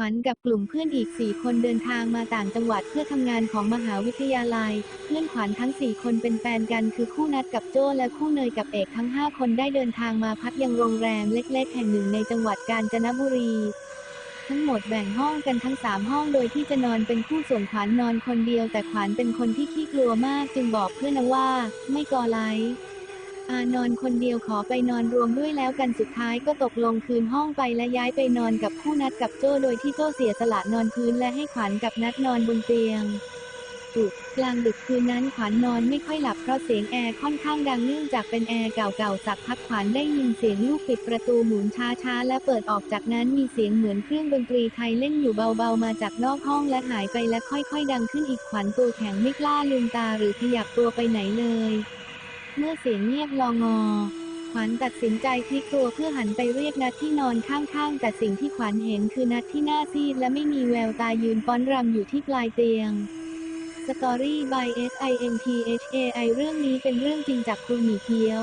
วัญกับกลุ่มเพื่อนอีก 4 คนเดินทางมาต่างจังหวัดเพื่อทำงานของมหาวิทยาลัย เพื่อนขวัญทั้ง 4 คนเป็นแฟนกันคือคู่นัดกับโจ้และคู่เนยกับเอกทั้ง 5 คนได้เดินทางมาพักยังโรงแรมเล็ก ๆ แห่งหนึ่งในจังหวัดกาญจนบุรีทั้งหมดแบ่งห้องกันทั้ง 3 ห้องโดยที่จะนอนเป็นคู่ส่วนขวัญนอนคนเดียวแต่ขวัญเป็นคนที่ขี้กลัวมากจึงบอกเพื่อนว่า ไม่กอไลค์ อานอนคนเดียวขอไปนอนรวมด้วยแล้วกันสุดท้ายก็ตกลงคืนห้องไปและย้ายไปนอนกับคู่นัดกับโจ้โดยที่โจ้เสียสละนอนพื้นและให้ขวัญกับนัดนอนบนเตียงจุดกลางดึกคืนนั้นขวัญนอนไม่ค่อยหลับเพราะเสียงแอร์ค่อนข้างดังเนื่องจากเป็นแอร์เก่าๆสักพักขวัญได้ยินเสียงลูกปิดประตูหมุนช้าๆและเปิดออกจากนั้นมีเสียงเหมือนเครื่องดนตรีไทยเล่นอยู่เบาๆมาจากนอกห้องและหายไปและค่อยๆ ดังขึ้นอีกขวัญตัวแข็งไม่กล้าลืมตาหรือขยับตัวไปไหนเลย เมื่อเสียงเงียบลองอ ขวัญตัดสินใจพลิกตัวเพื่อหันไปเรียกนัดที่นอนข้างๆ แต่สิ่งที่ขวัญเห็นคือนัดที่หน้าซีดและไม่มีแววตายืนป้อนรำอยู่ที่ปลายเตียง สตอรี่ by S I N T H A I เรื่องนี้เป็นเรื่องจริงจากครูหมีเกียว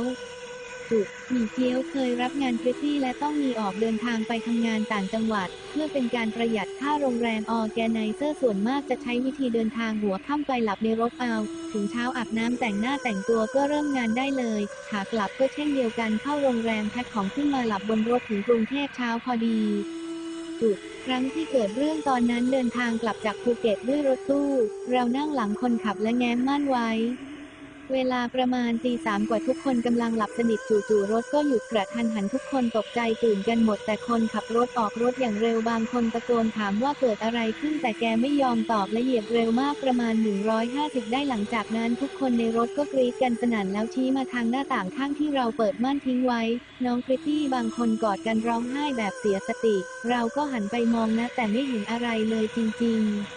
จุดหมีเกียวเคยรับงานพริตตี้และต้องมีออกเดินทางไปทำงานต่างจังหวัด เพื่อเป็นการประหยัดค่าโรงแรมออแกไนเซอร์ส่วนมากจะใช้วิธีเดินทางหัวค่ำไปหลับในรถเอา ถึงเช้าอาบน้ำแต่งหน้าแต่งตัวก็เริ่มงานได้เลยขากลับก็เช่นเดียวกันเข้าโรงแรมแพ็คของขึ้นมาหลับบนรถถึงกรุงเทพเช้าพอดีจุดครั้งที่เกิดเรื่องตอนนั้นเดินทางกลับจากภูเก็ตด้วยรถตู้ เรานั่งหลังคนขับและแง้มม่านไว้ เวลาประมาณตีสามกว่าทุกคนกำลังหลับสนิทจู่ๆรถก็หยุดกระทันหันทุกคนตกใจตื่นกันหมดแต่คนขับรถออกรถอย่างเร็วบางคนตะโกนถามว่าเกิดอะไรขึ้นแต่แกไม่ยอมตอบและเหยียบเร็วมากประมาณ 150 ได้หลังจากนั้นทุกคนในรถก็กรีดกันสนั่นแล้วชี้มาทางหน้าต่างข้างที่เราเปิดม่านทิ้งไว้ น้องพริตตี้บางคนกอดกันร้องไห้แบบเสียสติ เราก็หันไปมองนะแต่ไม่เห็นอะไรเลยจริง ๆ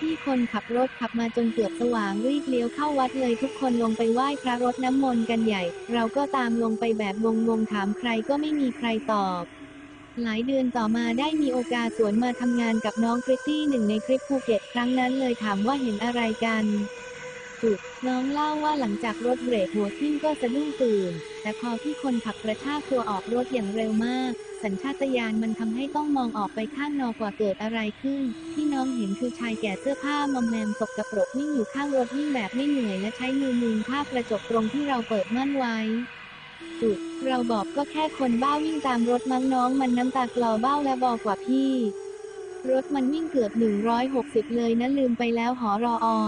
ที่คนขับรถขับมาจนเกือบสว่างรีบเลี้ยวเข้าวัดเลยทุกคนลงไปไหว้พระรดน้ำมนต์กันใหญ่ เราก็ตามลงไปแบบงงๆถามใครก็ไม่มีใครตอบหลายเดือนต่อมาได้มีโอกาสสวนมาทำงานกับน้องพริตตี้หนึ่งในคลิปภูเก็ตครั้งนั้นเลยถามว่าเห็นอะไรกัน จุด น้องเล่าว่าหลังจากรถเบรกหัวทิ่มก็สะดุ้งตื่น แต่พอที่คนขับกระชากตัวออกรถอย่างเร็วมาก สัญชาตญาณมันทำให้ต้องมองออกไปข้างนอกว่าเกิดอะไรขึ้น ที่น้องเห็นคือชายแก่เสื้อผ้ามอมแมมสกปรกวิ่งอยู่ข้างรถวิ่งแบบไม่เหนื่อยและใช้มือมุงภาพกระจกตรงที่เราเปิดม่านไว้จุดเราบอกก็แค่คนบ้าวิ่งตามรถมั้งน้องมันน้ำตากลอเบ้าและบอกกว่าพี่ รถมันวิ่งเกือบ 160 เลยนะลืมไปแล้วหอรออ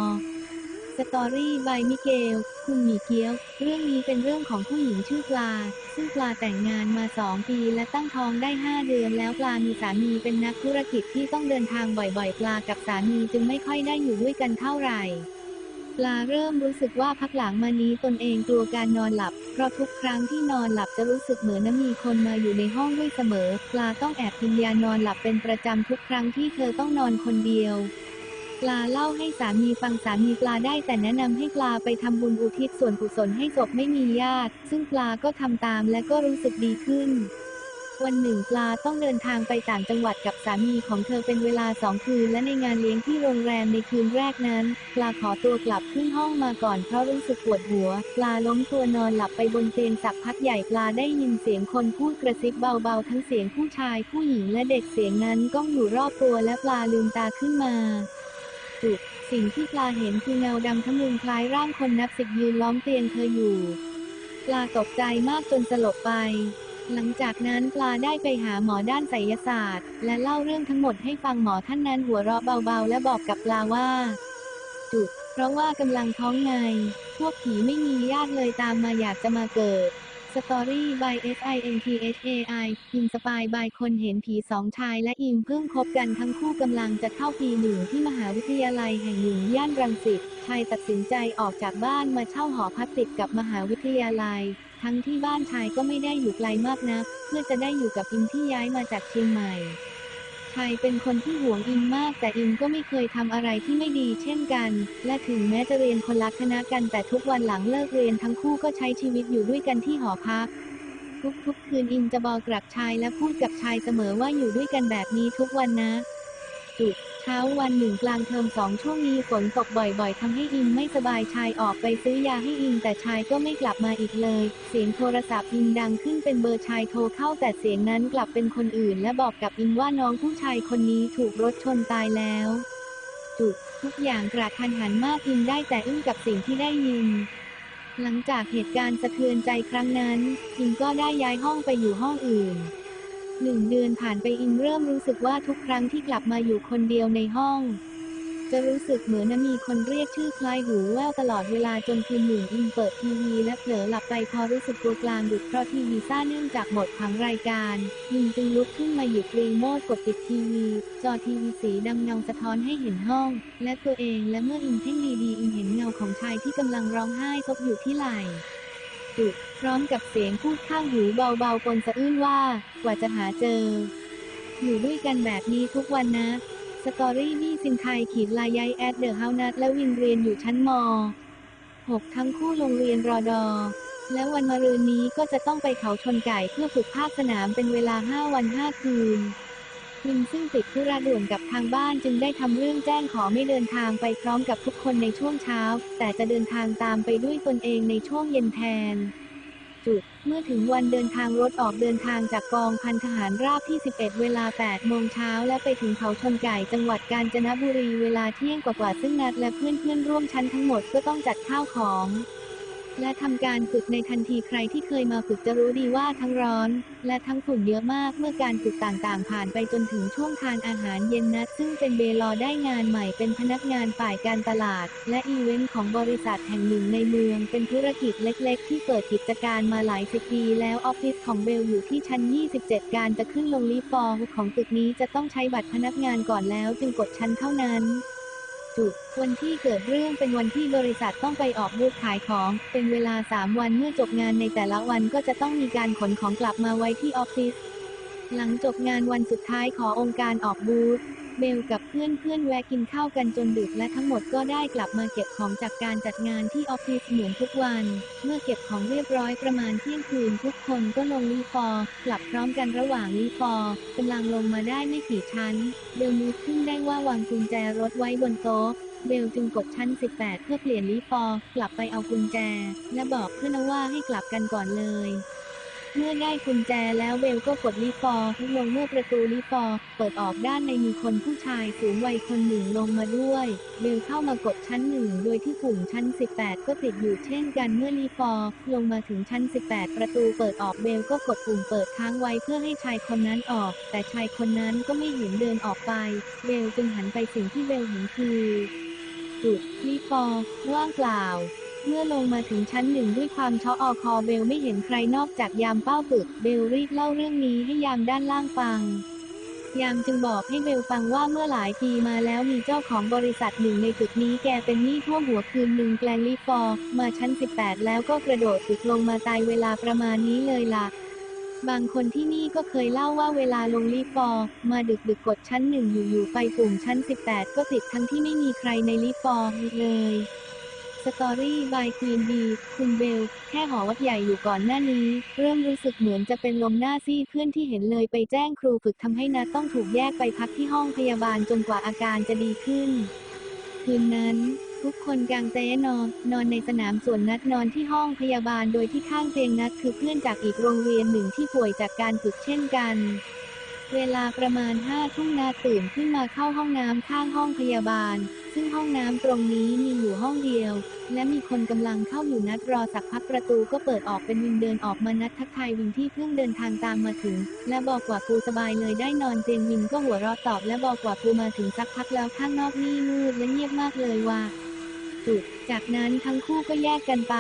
สตอรี่บายมิเกล คุณหมีเกียว เรื่องนี้เป็นเรื่องของผู้หญิงชื่อปลา ซึ่งปลาแต่งงานมา 2 ปีและตั้งท้องได้ 5 เดือนแล้วปลามีสามีเป็นนักธุรกิจที่ต้องเดินทางบ่อยๆ ปลากับสามีจึงไม่ค่อยได้อยู่ด้วยกันเท่าไหร่ ปลาเริ่มรู้สึกว่าพักหลังมานี้ตนเองกลัวการนอนหลับ เพราะทุกครั้งที่นอนหลับจะรู้สึกเหมือนมีคนมาอยู่ในห้องด้วยเสมอ ปลาต้องแอบกินยานอนหลับเป็นประจำทุกครั้งที่เธอต้องนอนคนเดียว ปลาเล่าให้สามีฟังสามีปลาได้แต่แนะนำให้ปลาไปทำบุญอุทิศส่วนกุศลให้ศพไม่มีญาติ ซึ่งปลาก็ทำตามและก็รู้สึกดีขึ้น วันหนึ่งปลาต้องเดินทางไปต่างจังหวัดกับสามีของเธอเป็นเวลาสองคืน และในงานเลี้ยงที่โรงแรมในคืนแรกนั้น ปลาขอตัวกลับขึ้นห้องมาก่อนเพราะรู้สึกปวดหัว ปลาล้มตัวนอนหลับไปบนเตียงสักพักใหญ่ปลาได้ยินเสียงคนพูดกระซิบเบาๆ ทั้งเสียงผู้ชายผู้หญิงและเด็กเสียงนั้นก้องอยู่รอบตัวและปลาลืมตาขึ้นมา จุดสิ่งที่ปลาเห็นคือเงาดำทะมึงคล้ายร่างคนนับสิบยืนล้อมเตียงเธออยู่ ปลาตกใจมากจนสลบไป หลังจากนั้นปลาได้ไปหาหมอด้านไสยศาสตร์ และเล่าเรื่องทั้งหมดให้ฟังหมอท่านนั้นหัวเราะเบาๆ และบอกกับปลาว่า จุด เพราะว่ากำลังท้องไง พวกผีไม่มีญาติเลยตามมาอยากจะมาเกิด สตอรี่ by S I N T H A I อินสปายบายคนเห็นผีสองชายและอิมเพิ่งคบกันทั้งคู่กำลังจะเข้าปีหนึ่งที่มหาวิทยาลัยแห่งหนึ่งย่านรังสิต ชายตัดสินใจออกจากบ้านมาเช่าหอพักติดกับมหาวิทยาลัย ทั้งที่บ้านชายก็ไม่ได้อยู่ไกลมากนะัก เพื่อจะได้อยู่กับอิมที่ย้ายมาจากเชียงใหม่ ชายเป็นคนที่หวงอินมาก แต่อินก็ไม่เคยทำอะไรที่ไม่ดีเช่นกัน และถึงแม้จะเรียนคนละคณะกันแต่ทุกวันหลังเลิกเรียนทั้งคู่ก็ใช้ชีวิตอยู่ด้วยกันที่หอพักทุกๆ คืนอินจะบอกกลับชายและพูดกับชายเสมอว่าอยู่ด้วยกันแบบนี้ทุกวันนะ จุด ชช้าวันหนึ่งกลางเทอมสองช่วงนี้ฝนตกบ่อยๆทำให้อิงไม่สบายชายออกไปซื้อยาให้อิงแต่ชายก็ไม่กลับมาอีกเลย เสียงโทรศัพท์อิงดังขึ้นเป็นเบอร์ชายโทรเข้าแต่เสียงนั้นกลับเป็นคนอื่น และบอกกับอิงว่าน้องผู้ชายคนนี้ถูกรถชนตายแล้ว จุดทุกอย่างกระทันหันมากอิงได้แต่อึ้งกับสิ่งที่ได้ยินหลังจากเหตุการณ์สะเทือนใจครั้งนั้นอิงก็ได้ย้ายห้องไปอยู่ห้องอื่น หนึ่งเดือนผ่านไปอิงเริ่มรู้สึกว่าทุกครั้งที่กลับมาอยู่คนเดียวในห้อง จะรู้สึกเหมือนมีคนเรียกชื่อคล้ายหูแววตลอดเวลาจนคืนหนึ่งอิงเปิดทีวีและเผลอหลับไปพอรู้สึกตัวกลางดึกเพราะทีวีซ่าเนื่องจากหมดผังรายการอิงจึงลุกขึ้นมาหยิบรีโมทกดปิดทีวี จอทีวีสีดำเงาสะท้อนให้เห็นห้อง และตัวเองและเมื่ออิงเพ่งดีๆอิงเห็นเงาของชายที่กำลังร้องไห้ซบอยู่ที่ไหล่ จุด พร้อมกับเสียงพูดข้างหูเบาๆปนสะอื้นว่า กว่าจะหาเจอ อยู่ด้วยกันแบบนี้ทุกวันนะ สตอรี่นี่ซินไทยขีดลายายแอดเดอะเฮานัทและวินเรียนอยู่ชั้นม 6 ทั้งคู่โรงเรียนรอดอ และวันมะรืนนี้ก็จะต้องไปเขาชนไก่เพื่อฝึกภาคสนามเป็นเวลา 5 วัน 5 คืน วินซึ่งติดธุระด่วนกับทางบ้านจึงได้ทำเรื่องแจ้งขอไม่เดินทางไปพร้อมกับทุกคนในช่วงเช้า แต่จะเดินทางตามไปด้วยตนเองในช่วงเย็นแทน จุด เมื่อถึงวันเดินทางรถออกเดินทางจากกองพันทหารราบที่ 11 เวลา 8 โมงเช้าและไปถึงเขาชนไก่จังหวัดกาญจนบุรีเวลาเที่ยงกว่าๆซึ่งนัดและเพื่อนๆร่วมชั้นทั้งหมดก็ต้องจัดข้าวของ และทำการฝึกในทันทีใครที่เคยมาฝึกจะรู้ดีว่าทั้งร้อน และทั้งฝุ่นเยอะมากเมื่อการฝึกต่างๆ ผ่านไปจนถึงช่วงทานอาหารเย็นนัด ซึ่งเป็นเบลอได้งานใหม่เป็นพนักงานฝ่ายการตลาด และอีเวนต์ของบริษัทแห่งหนึ่งในเมือง เป็นธุรกิจเล็ก ๆ ที่เปิดกิจการมาหลายสิบปีแล้วออฟฟิศของเบลอยู่ที่ชั้น 27 การจะขึ้นลงลิฟต์ฟอร์ของตึกนี้จะต้องใช้บัตรพนักงานก่อนแล้วจึงกดชั้นเท่านั้น จุดวันที่เกิดเรื่องเป็นวันที่บริษัทต้องไปออกบูธขายของ เป็นเวลา 3 วันเมื่อจบงานในแต่ละวันก็จะต้องมีการขนของกลับมาไว้ที่ออฟฟิศหลังจบงานวันสุดท้ายขอองค์การออกบูธ เบลกับเพื่อนเพื่อนๆแวะกินข้าวกันจนดึกและทั้งหมดก็ได้กลับมาเก็บของจากการจัดงานที่ออฟฟิศเหมือนทุกวัน เมื่อเก็บของเรียบร้อยประมาณเที่ยงคืนทุกคนก็ลงรีฟอร์กลับพร้อมกันระหว่างรีฟอร์กำลังลงมาได้ไม่กี่ชั้น เบลนึกขึ้นได้ว่าวางกุญแจรถไว้บนโต๊ะเบลจึงกดชั้น 18 เพื่อเปลี่ยนลีฟอร์กลับไปเอากุญแจ และบอกเพื่อนว่าให้กลับกันก่อนเลย เมื่อได้กุญแจแล้วเบลก็กดลีฟอร์ลงเมื่อประตูลีฟอร์เปิดออกด้านในมีคนผู้ชายสูงวัยคนหนึ่งลงมาด้วย เบลเข้ามากดชั้นหนึ่งโดยที่ปุ่มชั้น 18 ก็ติดอยู่เช่นกันเมื่อลีฟอร์ลงมาถึงชั้น 18 ประตูเปิดออกเบลก็กดปุ่มเปิดค้างไว้เพื่อให้ชายคนนั้นออก แต่ชายคนนั้นก็ไม่เห็นเดินออกไป เบลจึงหันไปสิ่งที่เบลเห็นคือจุดรีฟอร์ว่างเปล่า เมื่อลงมาถึงชั้นหนึ่งด้วยความช็อกอคอเบลไม่เห็นใครนอกจากยามเป้าปึก เบลรีบเล่าเรื่องนี้ให้ยามด้านล่างฟัง ยามจึงบอกให้เบลฟังว่าเมื่อหลายปีมาแล้วมีเจ้าของบริษัทหนึ่งในตึกนี้แกเป็นหนี้ท่วมหัวคืนหนึ่งแกลงรีฟอร์มาชั้น 18 แล้วก็กระโดดตึกลงมาตายเวลาประมาณนี้เลยล่ะบางคนที่นี่ก็เคยเล่าว่าเวลาลงรีฟอร์มาดึกดึกกดชั้นหนึ่งอยู่ๆไฟปุ่มชั้น 18 ก็ติดทั้งที่ไม่มีใครในรีฟอร์เลย สตอรี่บายควีนบีคุณเบล แค่หอวัดใหญ่อยู่ก่อนหน้านี้ เริ่มรู้สึกเหมือนจะเป็นลมหน้าซีดเพื่อนที่เห็นเลยไปแจ้งครูฝึกทำให้นัดต้องถูกแยกไปพักที่ห้องพยาบาลจนกว่าอาการจะดีขึ้น คืนนั้นทุกคนกางเต็นท์นอนนอนในสนามส่วนนัดนอนที่ห้องพยาบาลโดยที่ข้างเตียงนัดคือเพื่อนจากอีกโรงเรียนหนึ่งที่ป่วยจากการฝึกเช่นกัน เวลาประมาณห้าทุ่มนาตื่นขึ้นมาเข้าห้องน้ำข้างห้องพยาบาล ซึ่งห้องน้ำตรงนี้มีอยู่ห้องเดียว และมีคนกำลังเข้าอยู่นัดรอสักพักประตูก็เปิดออกเป็นวินเดินออกมานัดทักทายวินที่เพิ่งเดินทางตามมาถึง และบอกว่ากูสบายเลยได้นอนเตียงวินก็หัวเราะตอบ และบอกว่ากูมาถึงสักพักแล้วข้างนอกนี่มืดและเงียบมากเลยว่ะจุดจากนั้นทั้งคู่ก็แยกกันไป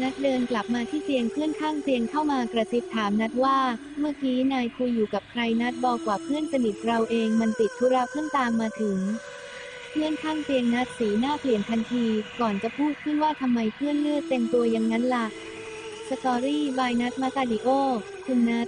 นัดเดินกลับมาที่เตียงเพื่อนข้างเตียงเข้ามากระซิบถามนัดว่า เมื่อกี้นายคุยอยู่กับใครนัดบอกว่าเพื่อนสนิทเราเองมันติดธุระเพิ่งตามมาถึง เพื่อนข้างเตียงนัดสีหน้าเปลี่ยนทันที ก่อนจะพูดขึ้นว่าทำไมเพื่อนเลือดเต็มตัวอย่างนั้นล่ะ สตอรี่บายนัดมาตาดิโอ คุณนัด